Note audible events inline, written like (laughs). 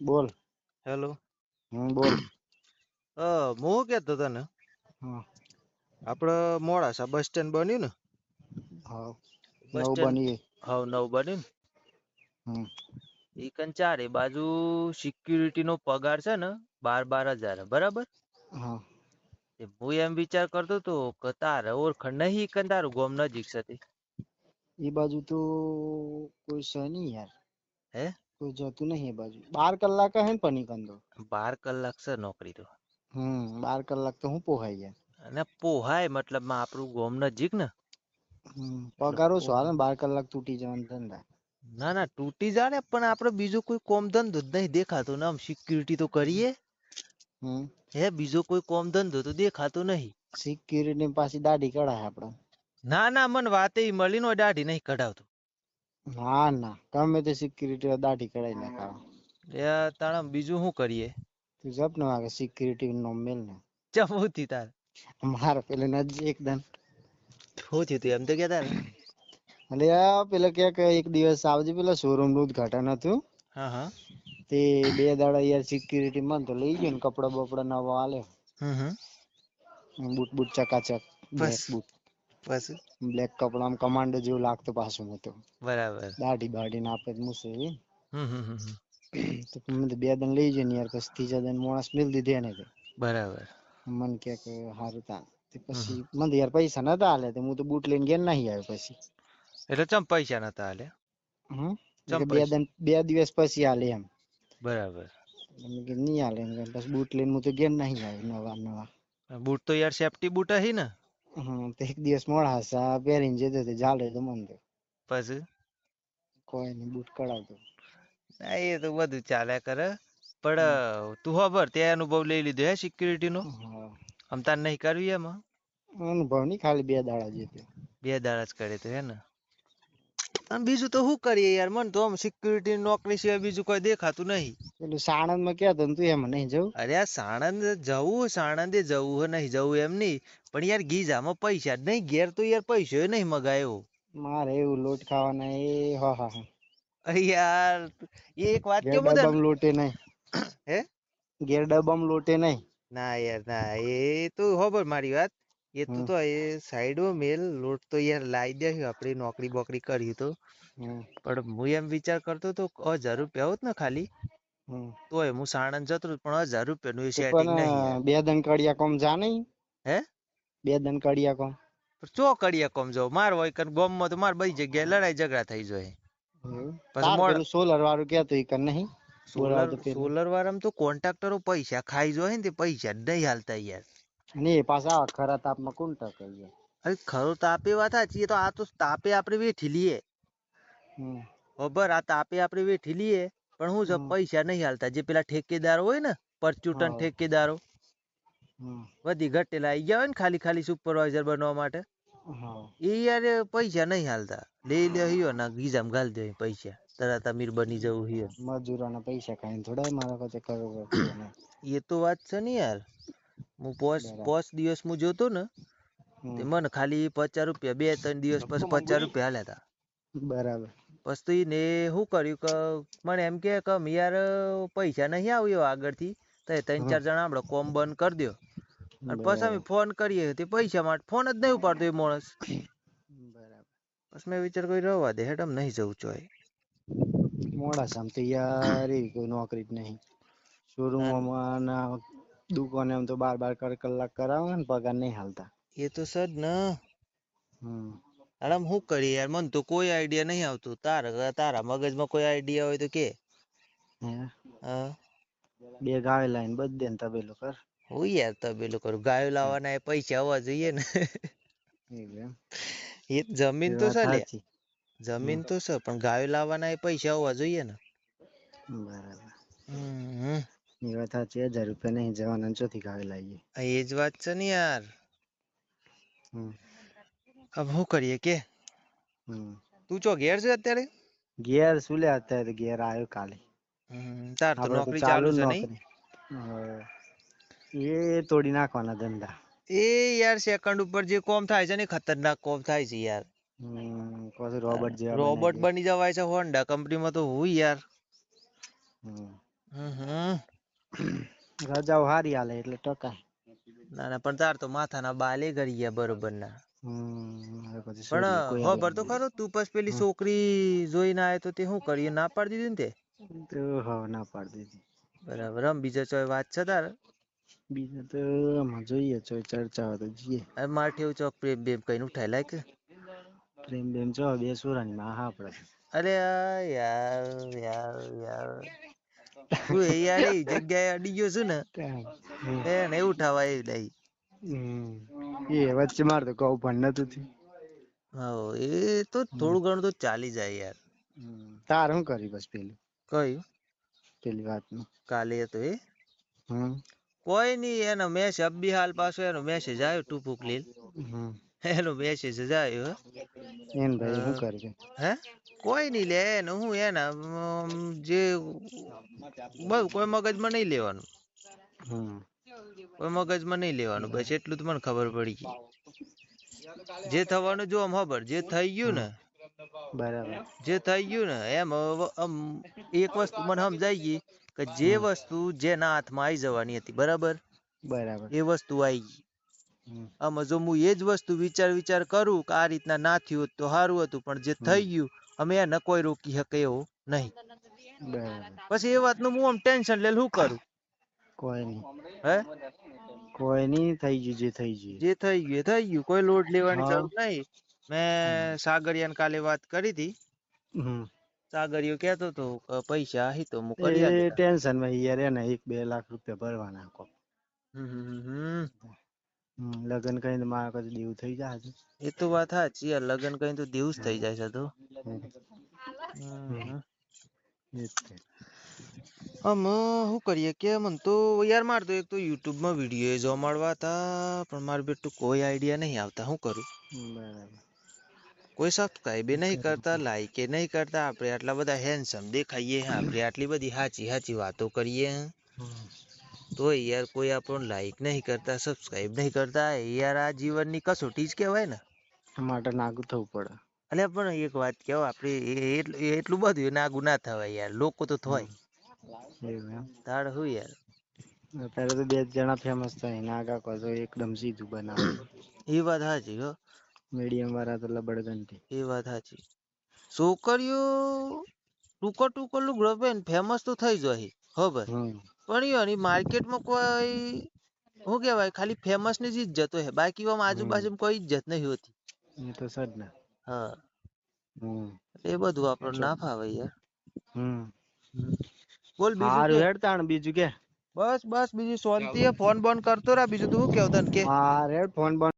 બોલ. હેલો. હમ બોલ. અ હું શું કહેતો તને હા. આપડે મોડાસા બસ સ્ટેન્ડ બન્યું ને? હા નવ બની હા નવ બન્યું ને? હમ. ઈ કન ચારે બાજુ સિક્યુરિટી નો પગાર છે ને બાર બાર હજાર બરાબર? હા. એ હું એમ વિચાર કરતો તો કે તારે ઓળખણ નહીં કન તારું ગામ નજીક છે તે. એ બાજુ તો કોઈ છે નહીં યાર. હે? કોઈ જતું નહીં એ બાજુ. બાર કલાક હે ને પની કંદો. બાર કલાક છે નોકરી તો. હમ બાર કલાક તો હું પોહાય યાર અને પોહાય મતલબમાં આપણું ગોમ નજીક ને? પગારો ઓછો ને? બાર કલાક તૂટી જવાનું ધંધા. ના ના તૂટી જાય પણ આપણે બીજો કોઈ કોમ ધંધો જ નહીં દેખાતો ને આમ સિક્યુરિટી તો કરીએ. હે બીજો કોઈ કોમ ધંધો તો દેખાતો નહીં. સિક્યુરિટી પાછી દાઢી કઢાય આપણે ના ના મને વાતે મળી નો દાઢી નહીં કઢાવતો. ના ના. ગમે તે સિક્યુરિટી દાઢી કઢાઈ નાખાવ એ તાણા બીજું શું કરીએ? તું જપ ને વાગે સિક્યુરિટી નો મેલ ને. ચમુતી તાર? માર પેલે નજી એકદમ શું થયું તું એમ તો કેતા ને? એટલે પેલા કે એક દિવસ આવજે પેલા શોરૂમનું ઉદઘાટન હતું. હા હા. તે બે દાડા યાર સિક્યુરિટી માં તો લઈ ગયો ને કપડા બપડા નવા આલે. હમ બૂટ બૂટ ચકાચક બ્લેક બસ. બૂટ પછી બ્લેક કપડા આમ કમાન્ડો જેવું લાગતું પાછું હતો બરાબર. દાઢી બાઢી ને આપે મૂસે એવી. હમ હમ હમ હમ. તો મને તો બે દન લઈ ગયો ને યાર પછી ત્રીજા દન માણસ મેલ દીધી એને તો. બરાબર. મને કે કે હારું તા તે પછી મને તો યાર પૈસા નતા આલે તો હું તો બૂટ લઈને ઘેર નહીં આવ્યો પછી. એટલે ચમ પૈસા નતા હાલે હમ? ચમ કે બે પૈસા? દન બે દિવસ પછી આલે એમ. બરાબર. મેં કીધું નહીં આલે એમ કરીને પછી બૂટ લઈને હું તો ઘેર નહીં આવ્યો નવા નવા. બૂટ તો યાર સેફટી બૂટ હી ને? હમ તો એક દિવસ મોડા હસા પહેરીને જતો તો ઝાલે તો મન તો. પછી? કોઈ નહીં બૂટ કઢાવતો. ના, એ તો બધું ચાલ્યા કરે. પણ તું ખબર તે અનુભવ લઈ લીધો હે સિક્યુરિટી નો? આમ તાર નહીં કરવી એમાં? અનુભવ નહીં ખાલી બે દાડા જેતો બે દાડા જ કરે તો હે ને? આમ બીજું તો શું કરીએ યાર મને તો આમ સિક્યુરિટી નોકરી સિવાય બીજું કોઈ દેખાતું નહીં. પેલું સાણંદમાં કહેતો તું એમ નહીં જવું? અરે આ સાણંદ જવું સાણંદે જવું હે નહીં જવું એમ નહીં. પણ યાર ગીઝામાં પૈસા જ નહીં ઘેર તો યાર પૈસો નહીં મગાયો. મારે એવું લોટ ખાવાના એ હા હા હા. યાર એક વાત ઘેર બધા લોટે નહીં. (coughs) હે? ઘેર ડબ્બામાં લોટે નહીં. ના યાર ના એ તો ખબર મારી વાત? એ તો તો એ સાઈડમાં મેલ લોટ તો યાર લાવી દે આપણે નોકરી બોકરી કરી તો. પણ હું એમ વિચાર કરતો તો હજાર રૂપિયા હોત ને ખાલી તોય હું સાણંદ જતો પણ હજાર રૂપિયાનું નું સેટિંગ નહીં બે દન કડિયા કોમ જા નહીં. હે? બે દન કડિયા કોમ. ચો કડિયા કોમ જો? માર હોય કે ગામમાં તો માર બધી જગ્યાએ લડાઈ ઝઘડા થઈ જાય. પછી મોડ- સોલર વાળું કહેતો ઈ કન નહીં. સોલર સોલર વાળામાં તો કોન્ટ્રાક્ટરો પૈસા ખાઈ જાય ને તે પૈસા નહીં હાલતા યાર. ને પાછા ખરા તાપમાં કોણ ટકે અરે ખરો તાપે વાત સાચી તો આ તો તાપે આપણે વેઠી લઈએ. ખબર? આ તાપે આપણે વેઠી લઈએ. પણ હું છે પૈસા નહીં હાલતા. જે પેલા ઠેકેદાર હોય ને પરચુટન ઠેકેદારો બધી ઘટેલા આઈ ગયા હોય ને ખાલી ખાલી સુપરવાઇઝર બનવા માટે. એ યાર પૈસા નહીં હાલતા. લઈ લે હિયો ના ગીજામ ગાલ દે પૈસા. તરત અમીર બની જવું હિયો મજૂરોના પૈસા ખાઈને થોડા મારા પાસે કરવું (coughs) એ તો વાત છે ને યાર. હું પોસ. પોસ દિવસ હું જોતો ને તે મને ખાલી પચાસ રૂપિયા બે ત્રણ દિવસ પછી પચાસ રૂપિયા હાલ્યા હતા બરાબર. પછી ને શું કર્યું કે મને એમ કે કે યાર પૈસા નહીં આવ્યો આગળથી. તો ત્રણ ચાર જણા આપણે કોમ બંધ કરી દો અને પછી અમે ફોન કરીએ તે પૈસા માટે ફોન જ નહીં ઉપાડતો એ માણસ. બરાબર. પછી મેં વિચાર કર્યો રવા દે હેડ આમ નહીં જવું ચોય. મોડાસામાં તો યાર એવી કોઈ નોકરી જ નહીં. શોરૂમમાં દુકાને આમ તો બાર બાર કર કલાક કરાવે ને પગાર નહીં હાલતા. એ તો સર ને. હમ. આમ હું કરીએ યાર મને તો કોઈ આઈડિયા નહીં આવતું. તારા તારા મગજમાં કોઈ આઈડિયા હોય તો કે. બે ગાય લાઈન બધે ને તબેલો કર. હું યાર તબેલું કરું ગાયો લાવવાના એ પૈસા આવવા જોઈએ ને. (laughs) એ જમીન તો છે લે જમીન તો છે પણ ગાયો લાવવાના એ પૈસા આવવા જોઈએ ને. બરાબર. એ વાત સાચી હજાર રૂપિયા નહીં જવાના ચોથી ગાય લાવીએ. એ જ વાત છે ને યાર. હમ. હવે શું કરીએ કે? તું ચો ઘેર છે અત્યારે? ઘેર શું લે અત્યારે ઘેર આવ્યો કાલે. હમ, તાર તો નોકરી ચાલુ છે નહીં? હવે એ તોડી નાખવાના ધંધા. એ યાર સેકન્ડ ઉપર જે કોમ થાય છે ને ખતરનાક કોમ થાય છે યાર. પછી રોબોટ જેવા રોબોટ બની જવાય છે હોન્ડા કંપનીમાં તો હું યાર. રજાઓ હારી હાલે એટલે ટકાય. ના ના પણ તાર તો માથાના બાલે કરી ગયા બરોબર ના પણ ખબર તો આવે ખરો તું પછી પેલી. છોકરી જોઈને આયો તો તે શું કરીએ ના પાડી દીધી ને તે? ના પાડી દીધી. બરાબર આમ બીજા ચોય વાત છે તારે? બીજું તો આમાં જોઈએ છો ચર્ચા હોય તો જઈએ. હવે મારે ઠેવું ચોક પ્રેમ બેમ કઈ નું લાય કે પ્રેમ બેમ ચો બે સુરાની માં હા આપડે. અરે યાર યાર યાર. તું એ યાર એ જગ્યાએ અડી ગયો છું ને. એને ઉઠાવા એ લઈ. એ વચ્ચે માર તો કહું પણ નતું થયું. હા એ તો થોડું ઘણું તો ચાલી જાય યાર. તાર શું કરી બસ પેલું? કયું? પેલી વાતનું. કાલે તો એ? હમ. કોઈ નઈ એનો મેસેજ અબ્બી હાલ પાછો એનો મેસેજ આવ્યો ટુપુક લીલ. હમ. એનો મેસેજ જ આવ્યો હો. એન ભાઈ શું હા. કરે છે? હે? કોઈ નઈ લે એને હું એના અમ, જે બસ કોઈ મગજમાં નહીં લેવાનું. હમ. કોઈ મગજમાં નહીં લેવાનું. બસ એટલું તો મને ખબર પડી ગઈ. જે થવાનું જો આમ ખબર જે થઈ ગયું ને બરાબર. જે થઈ ગયું ને એમ હવે આમ એક વસ્તુ મને સમજાઈ ગઈ. કે જે વસ્તુ જેના હાથમાં આવી જવાની હતી બરાબર? બરાબર. એ વસ્તુ આવી ગઈ. આમાં જો હું એ જ વસ્તુ વિચાર વિચાર કરું કે આ રીતના ના થયું તો સારું હતું પણ જે થઈ ગયું અમે એને કોઈ રોકી શકે એવું નહીં. પછી એ વાતનું હું આમ ટેન્શન લે શું કરું? કોઈ નહીં. હે? કોઈ નહીં થઈ ગયું જે થઈ ગયું. જે થઈ ગયું એ થઈ ગયું. કોઈ લોડ લેવાની જરૂર નહીં. મેં સાગરિયાન કાલે વાત કરી હતી. હમ. સાગરિયો કહેતો હતો કે પૈસા આહી તો હું કરી એ ટેન્શનમાં યાર એને એક બે લાખ રૂપિયા ભરવાના કો લગન કરીને મારા કદી દેવું થઈ જાય છે. એ તો વાત સાચી યાર લગન કરીને તો દેવું જ થઈ જાય છે તો. તે. આમ શું કરીએ કે મને તો યાર મારે તો એક તો YouTube માં વીડિયો જોવા મળવા હતા પણ મારું બેટું કોઈ આઈડિયા નહીં આવતા. શું કરું? બરાબર. કોઈ સબસ્ક્રાઇબ નહીં કરતા લાઈક નહીં કરતા આપણે આટલા બધા હેન્ડસમ દેખાઈએ આપણે આટલી બધી હાચી હાચી વાતો કરીએ. તો યાર કોઈ આપણને લાઈક નહીં કરતા સબસ્ક્રાઈબ નહીં કરતા યાર આ જીવનની કસોટી જ કહેવાય ને. માટે નાગું થવું પડે. અલ્યા પણ એક વાત કહો આપણે એટલું એટલું બધું નાગું ના થવાય યાર લોકો તો થવાય તાળ હું યાર? અત્યારે તો બે જણા ફેમસ થાય નાગા કહો એકદમ સીધું બનાવે. એ વાત સાચી હો. મીડિયમ વાળા તો લબડગંતી એ વાત સાચી છોકરીઓ ટૂંકો ટૂંકો લુગડો પહેરીને ફેમસ તો થઈ જાય ખબર? પણ એની માર્કેટમાં કોઈ શું કહેવાય ખાલી ફેમસની જ જતો હે બાકી આમ આજુબાજુ કોઈ ઇજ્જત નહીં હોતી. એ તો સજ ને. હા. એ બધું આપણને ના ફાવે યાર. હમ. બોલ બીજું હેડ તાણ બીજું કે? બસ બસ બીજું શાંતિ ફોન બોન કરતો રહે બીજું તું શું કેવું તને કે? હા રેડ ફોન બંધ